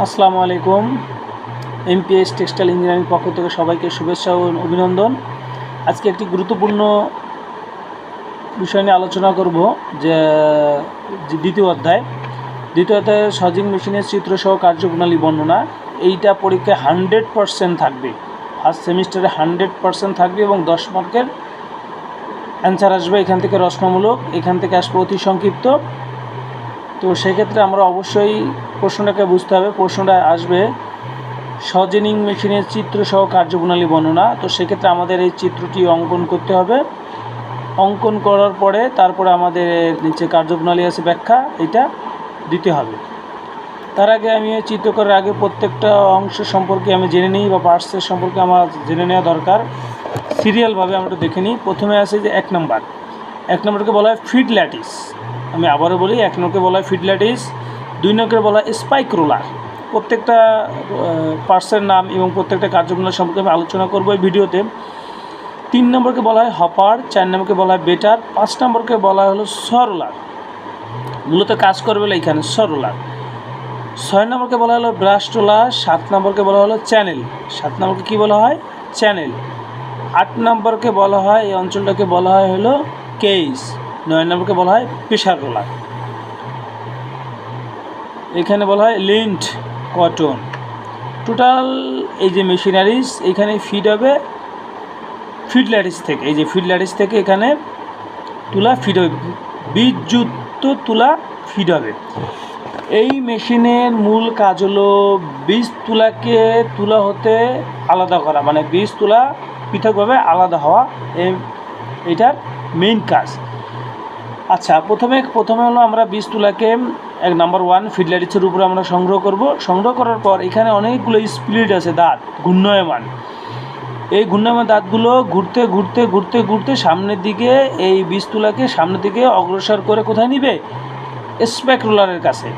আসসালামু আলাইকুম। Amps textile engineering পক্ষ থেকে সবাইকে শুভেচ্ছা ও অভিনন্দন। আজকে একটি গুরুত্বপূর্ণ বিষয় নিয়ে আলোচনা করব, যে দ্বিতীয় অধ্যায়। দ্বিতীয় অধ্যায়ে সজিং মেশিনের চিত্রসহ কার্যপ্রণালী বর্ণনা। এইটা পরীক্ষায় হান্ড্রেড পারসেন্ট থাকবে। ফার্স্ট সেমিস্টারে হান্ড্রেড পারসেন্ট থাকবে এবং দশ মার্কের অ্যান্সার আসবে এখান থেকে রচনামূলক। এখান থেকে আসবে অতি সংক্ষিপ্ত। তো সেক্ষেত্রে আমরা অবশ্যই প্রশ্নটাকে বুঝতে হবে, প্রশ্নটা আসবে, সজেনিং মেশিনের চিত্র সহ কার্যপ্রণালী বর্ণনা। তো সেক্ষেত্রে আমাদের এই চিত্রটি অঙ্কন করতে হবে। অঙ্কন করার পরে তারপরে আমাদের নিচে কার্যপ্রণালী আছে ব্যাখ্যা, এটা দিতে হবে। তার আগে আমি এই চিত্র করার আগে প্রত্যেকটা অংশ সম্পর্কে আমি জেনে নিই বা পার্টসের সম্পর্কে আমার জেনে নেওয়া দরকার। সিরিয়ালভাবে আমরা দেখে নিই। প্রথমে আছে যে এক নম্বর। এক নম্বরকে বলা হয় ফিড ল্যাটিস। আমি আবারও বলি, এক নম্বরকে বলা হয় ফিড ল্যাটিস। দুই নম্বরকে বলা হয় স্পাইক রোলার প্রত্যেকটা পার্সের নাম এবং প্রত্যেকটা কার্যক্রম সম্পর্কে আমি আলোচনা করব এই ভিডিওতে। তিন নম্বরকে বলা হয় হপার চার নম্বরকে বলা হয় বেটার পাঁচ নম্বরকে বলা হলো সরোলার মূলত কাজ করবে এইখানে সরোলার ছয় নম্বরকে বলা হলো ব্রাশ টোলার সাত নম্বরকে বলা হলো চ্যানেল সাত নম্বরকে কী বলা হয়? চ্যানেল আট নম্বরকে বলা হয়, এই অঞ্চলটাকে বলা হয় হলো কেইস নয় নম্বরকে বলা হয় প্রেশার রোলার এখানে বলা হয় লিন্ট কটন। টোটাল এই যে মেশিনারিজ, এখানে ফিড হবে ফিড ল্যাডিস থেকে। এই যে ফিড ল্যাডিস থেকে এখানে তুলা ফিড হবে। বীজযুক্ত তুলা ফিড হবে। এই মেশিনের মূল কাজ হলো বীজ তুলাকে তুলা হতে আলাদা করা মানে বীজ তুলা পৃথকভাবে আলাদা হওয়া এটার মেইন কাজ। আচ্ছা প্রথমে প্রথমে হলো আমরা বীজ তুলাকে এক নাম্বার ওয়ান ফিডলারিসের উপরে আমরা সংগ্রহ করব। সংগ্রহ করার পর এখানে অনেকগুলো স্প্লিট আছে, দাঁত, ঘূর্ণয়মান। এই ঘূর্ণয়মান দাঁতগুলো ঘুরতে ঘুরতে ঘুরতে ঘুরতে সামনের দিকে এই বীজ তুলাকে সামনের দিকে অগ্রসর করে কোথায় নিবে? স্প্যাক রোলারের কাছে।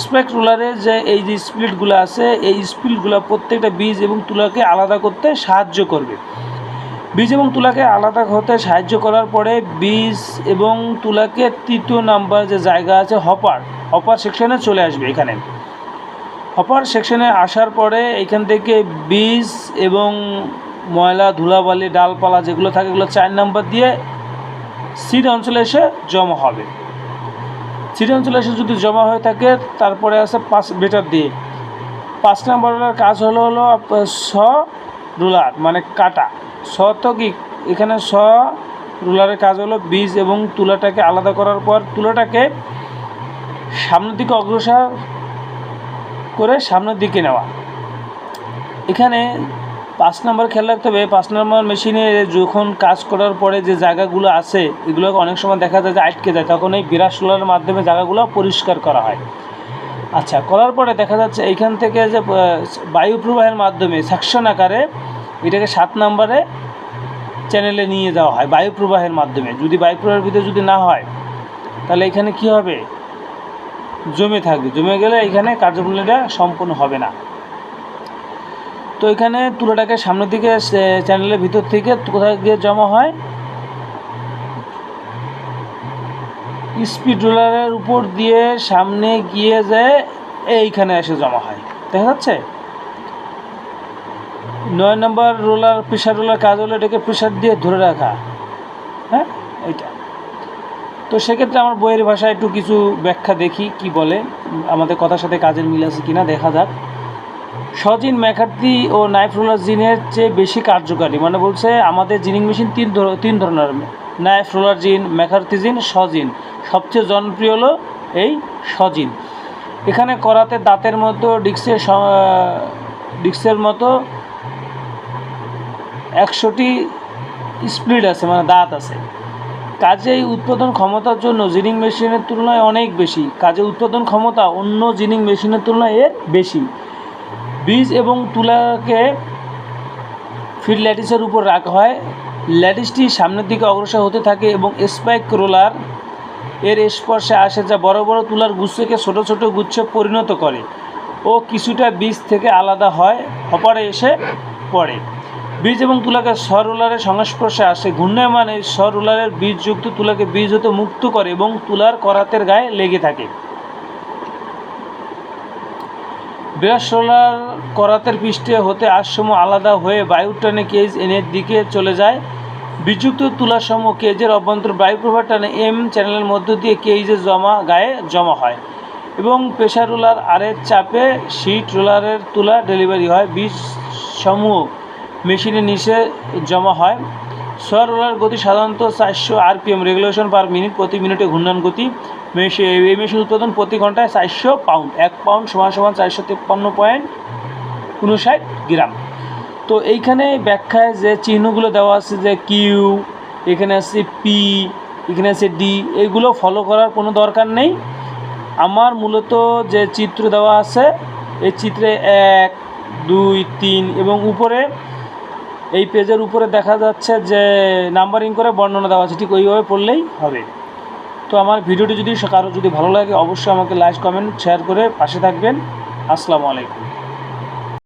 স্প্যাক রোলারের যে এই যে স্প্লিটগুলো আছে, এই স্প্লিটগুলো প্রত্যেকটা বীজ এবং তুলাকে আলাদা করতে সাহায্য করবে। বীজ এবং তুলাকে আলাদা হতে সাহায্য করার পরে বীজ এবং তুলাকে তৃতীয় নাম্বার যে জায়গা আছে হপার হপার সেকশনে চলে আসবে এখানে। অপার সেকশনে আসার পরে এখান থেকে বীজ এবং ময়লা, ধুলাবালি, ডালপালা যেগুলো থাকে এগুলো চার নাম্বার দিয়ে সিড অঞ্চলে এসে জমা হবে। সিড অঞ্চলে এসে যদি জমা হয়ে থাকে, তারপরে আছে পাঁচ বেটার দিয়ে। পাঁচ নাম্বারের কাজ হলো হলো, স রুলার মানে কাটা। স তো কি? এখানে স রুলারের কাজ হলো বীজ এবং তুলাটাকে আলাদা করার পর তুলাটাকে সামনের দিকে অগ্রসর করে সামনের দিকে নেওয়া। এখানে পাঁচ নম্বর খেয়াল রাখতে হবে, পাঁচ নম্বর মেশিনে যখন কাজ করার পরে যে জায়গাগুলো আছে এগুলো অনেক সময় দেখা যায় যে আটকে যায়, তখন এই বিরাট সোলারের মাধ্যমে জায়গাগুলো পরিষ্কার করা হয়। আচ্ছা করার পরে দেখা যাচ্ছে এইখান থেকে যে বায়ু প্রবাহের মাধ্যমে সাকশন আকারে এটাকে সাত নম্বরে চ্যানেলে নিয়ে যাওয়া হয়, বায়ু প্রবাহের মাধ্যমে। যদি বায়ু প্রবাহের ভিতরে যদি না হয়, তাহলে এখানে কি হবে? জমে থাকবে। জমে গেলে এখানে কার্যপ্রণালীটা সম্পূর্ণ হবে না। তো এখানে তুলাটাকে সামনের দিকে চ্যানেলের ভিতর থেকে কোথায় গিয়ে জমা হয়? স্পিড রোলারের উপর দিয়ে সামনে গিয়ে যায় এইখানে এসে জমা হয়। দেখা যাচ্ছে? নয় নম্বর রোলার প্রেশার রোলার কাজ হলো এটাকে প্রেশার দিয়ে ধরে রাখা। হ্যাঁ? এইটা। তো সেক্ষেত্রে আমার বইয়ের ভাষায় একটু কিছু ব্যাখ্যা দেখি, কি বলে, আমাদের কথার সাথে কাজের মিল আছে কিনা দেখা যাক। সজিন ম্যাকার্থি ও নাইফ রোলার জিনের চেয়ে বেশি কার্যকারী মানে বলছে আমাদের জিনিং মেশিন তিন তিন ধরনের, নাইফ রোলার জিন ম্যাকার্থি জিন, সজিন। সবচেয়ে জনপ্রিয় হলো এই সজিন। এখানে করাতে দাঁতের মতো ডিক্সের ডিক্সের মতো একশোটি স্প্লিট আছে মানে দাঁত আছে। কাজেই উৎপাদন ক্ষমতার জন্য জিনিং মেশিনের তুলনায় অনেক বেশি। কাজে উৎপাদন ক্ষমতা অন্য জিনিং মেশিনের তুলনায় এর বেশি। বীজ এবং তুলাকে ফিড ল্যাটিসের উপর রাখা হয়। ল্যাটিসটি সামনের দিকে অগ্রসর হতে থাকে এবং স্পাইক রোলার এর স্পর্শে আসে যা বড় বড় তুলার গুচ্ছকে ছোট ছোট গুচ্ছে পরিণত করে ও কিছুটা বীজ থেকে আলাদা হয় হপারে এসে পড়ে। বীজ এবং তুলাকে স্বর রোলারের সংস্পর্শে আসে। ঘূর্ণায়মান এই স্বর রোলারের বীজযুক্ত তুলাকে বীজ হতে মুক্ত করে এবং তুলার করাতের গায়ে লেগে থাকে। রোলার করাতের পৃষ্ঠে হতে আসময় আলাদা হয়ে বায়ুর টানে কেজ এনের দিকে চলে যায়। বিযুক্ত তুলাসমূহ কেজের অভ্যন্তর বায়ু প্রবাহ টানে এম চ্যানেলের মধ্য দিয়ে কেজে জমা, গায়ে জমা হয় এবং প্রেশার রোলার আরের চাপে শিট রোলারের তুলা ডেলিভারি হয়। বীজ সমূহ মেশিনের নিচে জমা হয়। সোয়ার রোলার গতি সাধারণত চারশো আরপিএম। রেগুলেশন পার মিনিট প্রতি মিনিটে ঘূর্ণন গতি। মেশিন, এই মেশিন উৎপাদন প্রতি ঘন্টায় চারশো পাউন্ড এক পাউন্ড সমান সমান চারশো তিপ্পান্ন পয়েন্ট উনষাট গ্রাম তো এইখানে ব্যাখ্যায় যে চিহ্নগুলো দেওয়া আছে যে কিউ এখানে আছে পি এখানে আছে ডি এগুলো ফলো করার কোনো দরকার নেই। আমার মূলত যে চিত্র দেওয়া আছে, এই চিত্রে এক, দুই, তিন এবং উপরে এই পেজের উপরে দেখা যাচ্ছে যে নাম্বারিং করে বর্ণনা দেওয়া আছে, ঠিক ওইভাবে পড়লেই হবে। তো আমার ভিডিওটি যদি কারও যদি ভালো লাগে, অবশ্যই আমাকে লাইক, কমেন্ট, শেয়ার করে পাশে থাকবেন। আসসালামু আলাইকুম।